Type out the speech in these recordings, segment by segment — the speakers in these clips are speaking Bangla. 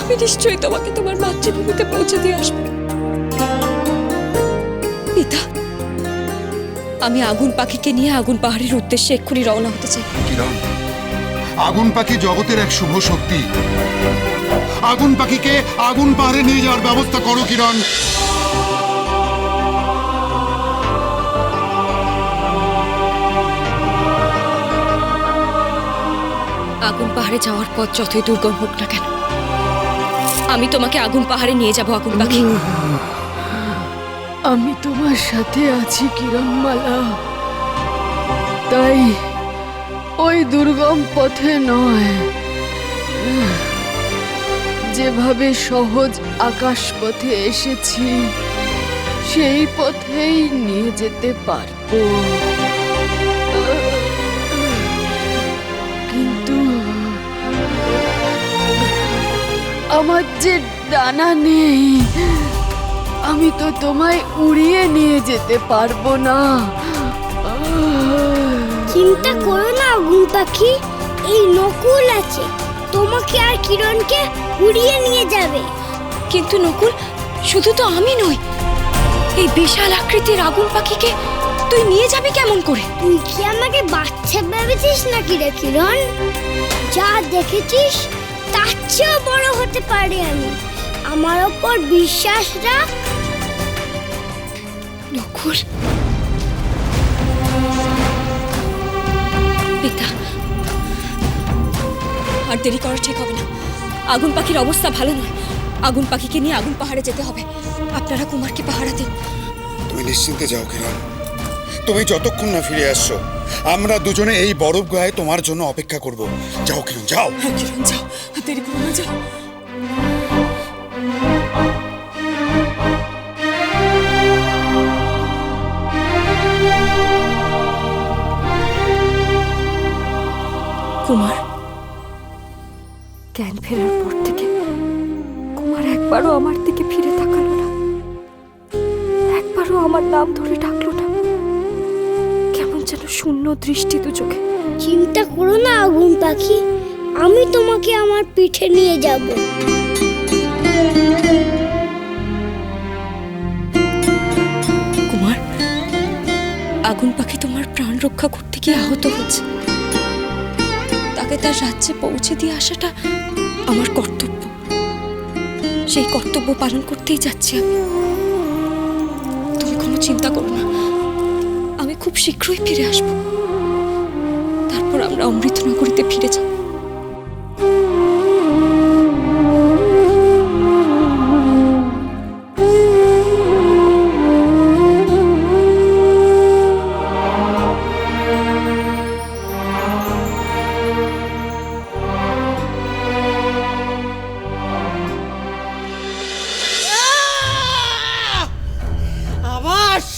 আমি নিশ্চয়ই তোমাকে তোমার মাতৃভূমিতে পৌঁছে দিয়ে আসব। পিতা, আমি আগুন পাখিকে নিয়ে আগুন পাহাড়ের উদ্দেশ্যে এক্ষুনি রওনা হতে চাই। কিরণ, আগুন পাখি জগতের এক শুভ শক্তি। আগুন পাখিকে আগুন পাহাড়ে নিয়ে যাওয়ার ব্যবস্থা করো, কিরণ। আগুন পাহাড়ে যাওয়ার পথ যতই দুর্গম হোক না কেন, আমি তোমাকে আগুন পাহাড়ে নিয়ে যাব, আগুন পাখি। আমি তোমার সাথে আছি, কিরণমালা। তাই ওই দুর্গম পথে নয়। যেভাবে সহজ আকাশ পথে এসেছি, সেই পথেই নিয়ে যেতে পারব। আমার যে ডানা নেই আমি তো তোমায় উড়িয়ে নিয়ে যেতে পারব না। চিন্তা করো না আগুন পাখি এই নকুল আছে। তোমাকে আর কিরণকে উড়িয়ে নিয়ে যাবে। কিন্তু নকুল শুধু তো আমি নই এই বিশাল আকৃতির আগুন পাখিকে তুই নিয়ে যাবি কেমন করে? তুই কি আমাকে বাচ্চা ভেবেছিস নাকি রে কিরণ? যা দেখেছিস তার চেয়েও বড় হতে পারি আমি। আমার ওপর বিশ্বাস রাখ। নকুল। পিতা আর দেরি করা ঠিক হবে না। আগুন পাখির অবস্থা ভালো নয়। আগুন পাখিকে নিয়ে আগুন পাহাড়ে যেতে হবে। আপনারা কুমারকে পাহারা দিন। তুমি নিশ্চিন্তে যাও কিরণ। তুমি যতক্ষণ না ফিরে আসছো আমরা দুজনে এই বরফ গায়ে তোমার জন্য অপেক্ষা করব। যাও, কিরণ যাও। কিরণ, যাও। দেরি করো যাও। কুমার, জ্ঞান ফেরার পর থেকে কুমার একবারও আমার দিকে ফিরে তাকালো না। একবারও আমার নাম ধরে ডাকলো না। শূন্য দৃষ্টি দু চোখে। চিন্তা করো না আগুন পাখি। আমি তোমাকে আমার পিঠে নিয়ে যাব। কুমার আগুন পাখি তোমার প্রাণ রক্ষা করতে গিয়ে আহত হচ্ছে। তাকে তার রাজ্যে পৌঁছে দিয়ে আসাটা আমার কর্তব্য। সেই কর্তব্য পালন করতেই যাচ্ছি আমি। তুমি কোনো চিন্তা করো শীঘ্রই ফিরে আসব। তারপর আমরা অমৃতনগরীতে ফিরে যাব।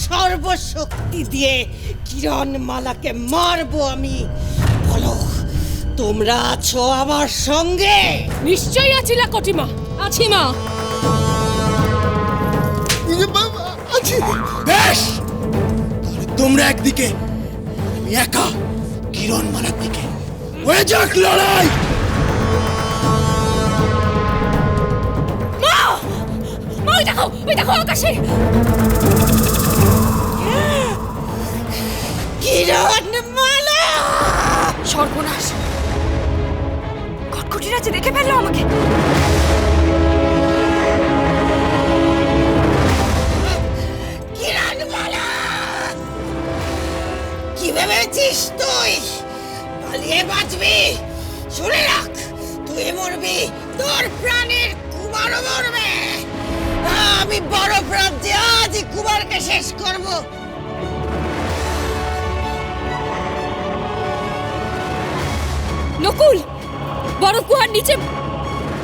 সর্বশক্তি দিয়ে কিরণ মালাকে মারবো আমি। বলো তোমরা আছো আমার সঙ্গে? নিশ্চয়ই আছি লাকটিমা আছি মা। বেশ তোমরা একদিকে আমি একা কিরণ মালার দিকে। হয়ে যাক লড়াই। মা ওই দেখো ওই দেখো আকাশে। সর্বনাশ। কটকটিরা যে দেখে ফেলল আমাকে। কি ভেবেছিস তুই? পালিয়ে বাঁচবি? শুনে রাখ, তুই মরবি, তোর প্রাণের কুমারও মরবে। আমি বড় প্রান্তে আজই কুমারকে শেষ করব। নকুল! বড় কুয়ার নিচে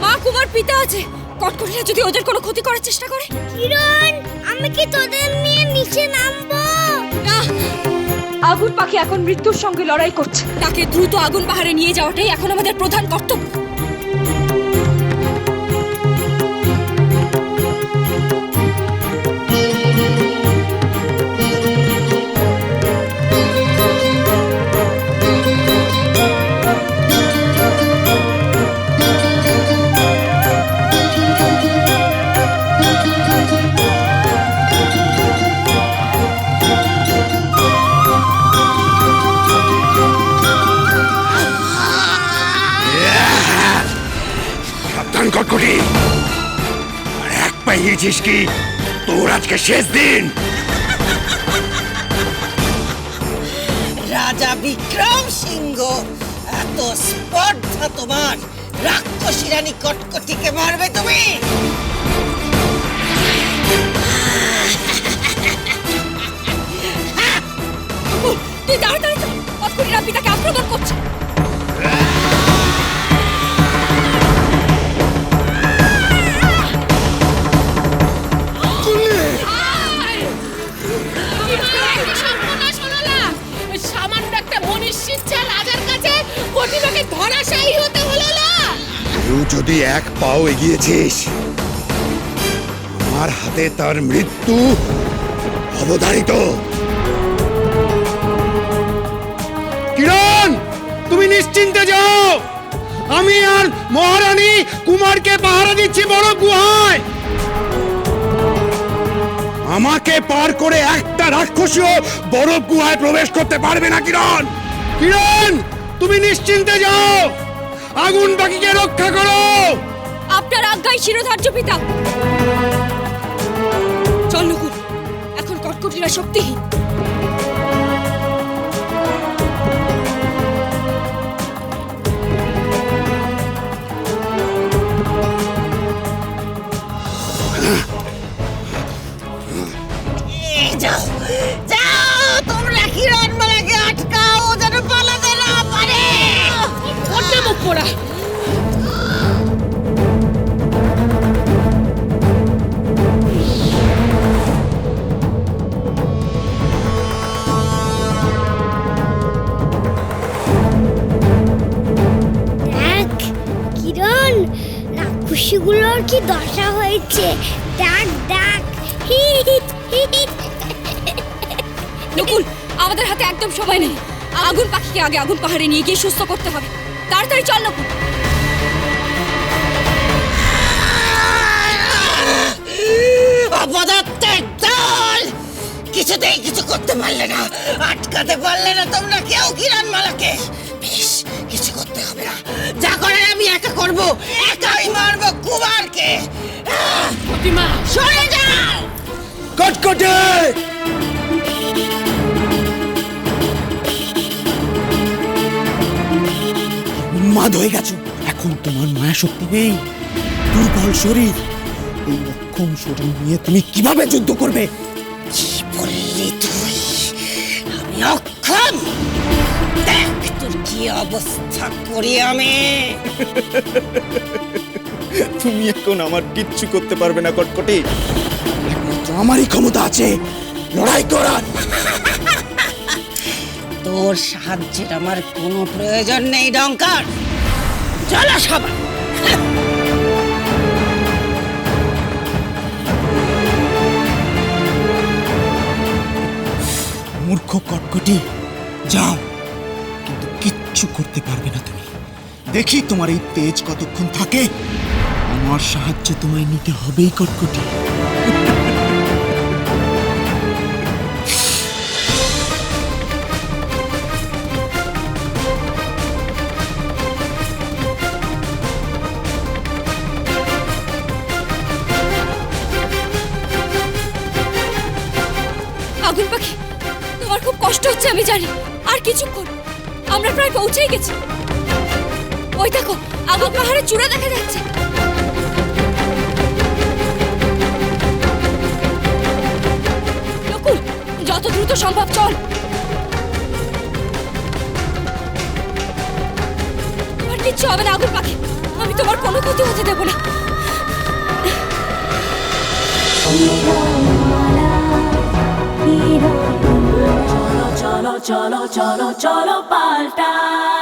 মা কুমার পিতা আছে। কটকটিরা যদি ওদের কোনো ক্ষতি করার চেষ্টা করে? কিরণ আমি কি তোদের নিয়ে নিচে নামবো? না। আগুন পাখি এখন মৃত্যুর সঙ্গে লড়াই করছে। তাকে দ্রুত আগুন পাহাড়ে নিয়ে যাওয়াটাই এখন আমাদের প্রধান কর্তব্য। গিয়েছিস কি? তোর আজকে শেষ দিন। রাজা বিক্রম সিংহ এত স্পর্ধা তোমার। রাক্ষসী রানী কটকটিকে মারবে তুমি। তুই তাড়াতাড়ি চল কতক্ষণের পিতাকে আক্রমণ করছে। পাও এগিয়েছিস। আমার হাতে তার মৃত্যু অবধারিত। কিরণ, তুমি নিশ্চিন্তে যাও। আমি আর মহারানী কুমারকে পাহারা দিচ্ছি বড় গুহায়। আমাকে পার করে একটা রাক্ষসীও বড় গুহায় প্রবেশ করতে পারবে না, কিরণ। কিরণ, তুমি নিশ্চিন্তে যাও। আগুন বাকিকে রক্ষা করো। আপনার আজ্ঞায় শিরোধার্য পিতা। চল নকুল এখন কটকটিরা শক্তিহীন। তোমরা রাক্ষসীগুলোর কি দশা হয়েছে? দেখ হি। নকুল আমাদের হাতে একদম সময় নেই। আগুন পাখিকে আগে আগুন পাহাড়ে নিয়ে গিয়ে সুস্থ করতে হবে। তাড়াতাড়ি চল নকুল। অপদার্থের দল! কিছুতেই কিছু করতে পারলে না। আটকাতে পারলে না তোমরা কেউ কিরণমালাকে। বেশ কিছু করতে যা করার আমি একা করব। একাই মারবো কুমারকে। প্রতিমা। সরে যাও কটকটে উন্মাদ হয়ে গেছো। এখন তোমার মায়া শক্তি নেই। দুর্বল শরীর। এই অক্ষম শরীর নিয়ে তুমি কীভাবে যুদ্ধ করবে? কি বললি তুই আমি অক্ষম! কি অবস্থা করি আমি? তুমি এখন আমার কিচ্ছু করতে পারবে না কটকটি। একমাত্র আমারই ক্ষমতা আছে। লড়াই করার তোর সাহায্যের আমার কোনো প্রয়োজন নেই ডঙ্কার। চলো সবাই। মূর্খ কটকটি যাও। কিচ্ছু করতে পারবে না তুমি। দেখি তোমার এই তেজ কতক্ষণ থাকে। আমার সাহায্য তোমায় নিতে হবেই কটকটি। আগুন পাখি, তোমার খুব কষ্ট হচ্ছে, আমি জানি। আর কিছুক্ষণ আমরা প্রায় পৌঁছেই গেছি। ওই দেখো আগুন পাহাড়ের চূড়া দেখা যাচ্ছে। যত দ্রুত সম্ভব চল। তোমার কিচ্ছু হবে না, আগুন পাখি। আমি তোমার কোনো ক্ষতি হতে দেবো না। Cholo, cholo, cholo, paltai.